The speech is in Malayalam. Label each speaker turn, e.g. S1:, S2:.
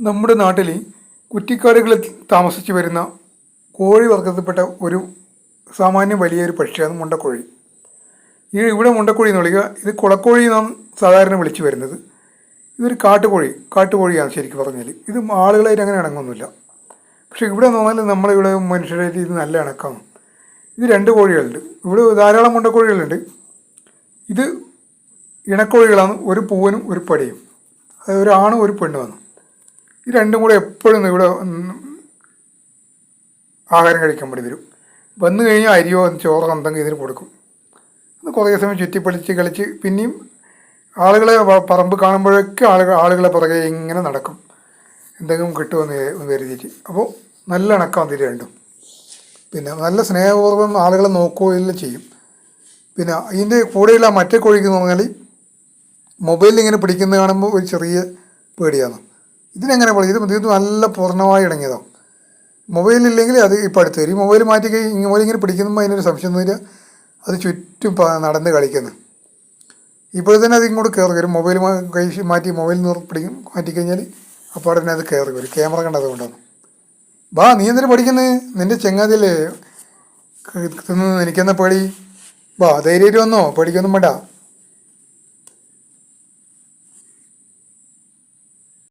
S1: നമ്മുടെ നാട്ടിൽ കുറ്റിക്കാടുകളിൽ താമസിച്ചു വരുന്ന കോഴി വർഗത്തിൽപ്പെട്ട ഒരു സാമാന്യം വലിയൊരു പക്ഷിയാണ് മുണ്ടക്കോഴി. ഈ ഇവിടെ മുണ്ടക്കോഴി എന്ന് വിളിക്കുക ഇത് കുളക്കോഴി എന്നാണ് സാധാരണ വിളിച്ചു വരുന്നത്. ഇതൊരു കാട്ടുകോഴി കാട്ടുകോഴിയാണ് ശരിക്കും പറഞ്ഞാൽ ഇത് ആളുകളായിട്ട് അങ്ങനെ ഇണങ്ങുന്നില്ല. പക്ഷേ ഇവിടെ എന്ന് നമ്മളിവിടെ മനുഷ്യരായിട്ട് ഇത് നല്ല ഇണക്കമാണ്. ഇത് രണ്ട് കോഴികളുണ്ട്. ഇവിടെ ധാരാളം മുണ്ടക്കോഴികളുണ്ട്. ഇത് ഇണക്കോഴികളാണ്. ഒരു പൂവനും ഒരു പടിയും. അത് ഒരു ഒരു പെണ്ണുമാണ്. ഈ രണ്ടും കൂടെ എപ്പോഴും ഇവിടെ ആഹാരം കഴിക്കാൻ വേണ്ടി വരും. വന്നു കഴിഞ്ഞാൽ അരിയോ ചോറോ എന്തെങ്കിലും ഇതിന് കൊടുക്കും. അത് കുറേ സമയം ചുറ്റിപ്പളിച്ച് കളിച്ച് പിന്നെയും ആളുകളെ പറമ്പ് കാണുമ്പോഴൊക്കെ ആളുകൾ ആളുകളെ പുറകെ ഇങ്ങനെ നടക്കും. എന്തെങ്കിലും കിട്ടുമെന്ന് കരുതി- കരുതിയിട്ട്. അപ്പോൾ നല്ല ഇണക്കം ഇതിൽ രണ്ടും. പിന്നെ നല്ല സ്നേഹപൂർവം ആളുകളെ നോക്കുകയെല്ലാം ചെയ്യും. പിന്നെ ഇതിന്റെ കൂടെയുള്ള മറ്റേ കോഴിക്ക് എന്ന് പറഞ്ഞാൽ മൊബൈലിൽ ഇങ്ങനെ പിടിക്കുന്നത് കാണുമ്പോൾ ഒരു ചെറിയ പേടിയാണ്. ഇതിനെങ്ങനെ പറയും ഇത് ഇത് നല്ല പൂർണമായി ഇടങ്ങിയതാണ് മൊബൈലില്ലെങ്കിൽ അത് ഇപ്പം അടുത്ത് വരും. ഈ മൊബൈൽ മാറ്റി കഴിഞ്ഞാൽ മൊബൈൽ ഇങ്ങനെ പിടിക്കുമ്പോൾ അതിനൊരു സംശയം ഒന്നുമില്ല. അത് ചുറ്റും നടന്ന് കളിക്കുന്നു. ഇപ്പോൾ തന്നെ അത് ഇങ്ങോട്ട് കയറി വരും. മൊബൈൽ കൈ മാറ്റി മൊബൈൽ നിന്ന് പിടിക്കും മാറ്റിക്കഴിഞ്ഞാൽ അപ്പോൾ തന്നെ അത് കയറി വരും. ക്യാമറ കണ്ടത് കൊണ്ടാണ്. ബാ നീ എന്തിനു പഠിക്കുന്നത് നിന്റെ ചെങ്ങാതില്ലേ തിന്നു എനിക്കെന്നാ പേടി? ബാ ധൈര്യം വന്നോ? പേടിക്കൊന്നും വേണ്ട.